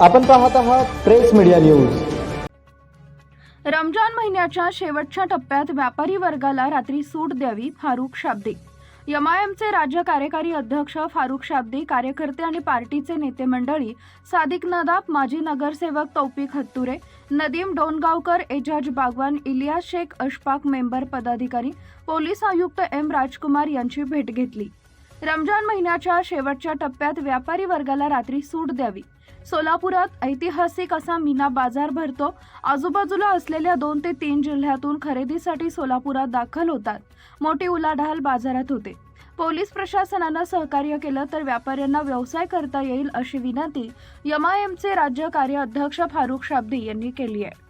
आपण पाहत आहात प्रेस मीडिया न्यूज. रमजान महिन्याच्या शेवटच्या टप्प्यात व्यापारी वर्गाला रात्री सूट द्यावी फारुख शाब्दे. यमायमचे राज्य कार्यकारी अध्यक्ष फारुख शाब्दी कार्यकर्ते आणि पार्टीचे नेते मंडळी सादिक नदाब माजी नगरसेवक तौपिक हत्तुरे नदीम डोनगावकर एजाज बागवान इलियास शेख अशफाक मेंबर पदाधिकारी पोलीस आयुक्त एम राजकुमार यांची भेट घेतली. रमजान महिन्याच्या शेवटच्या टप्प्यात व्यापारी वर्गाला रात्री सूट द्यावी. सोलापुरात ऐतिहासिक असा मीना बाजार भरतो. आजूबाजूला असलेल्या दोन ते तीन जिल्ह्यातून खरेदीसाठी सोलापुरात दाखल होतात. मोठी उलाढाल बाजारात होते. पोलीस प्रशासनानं सहकार्य केलं तर व्यापाऱ्यांना व्यवसाय करता येईल अशी विनंती एमआयएमचे राज्य कार्य अध्यक्ष फारुख शाब्दी यांनी केली आहे.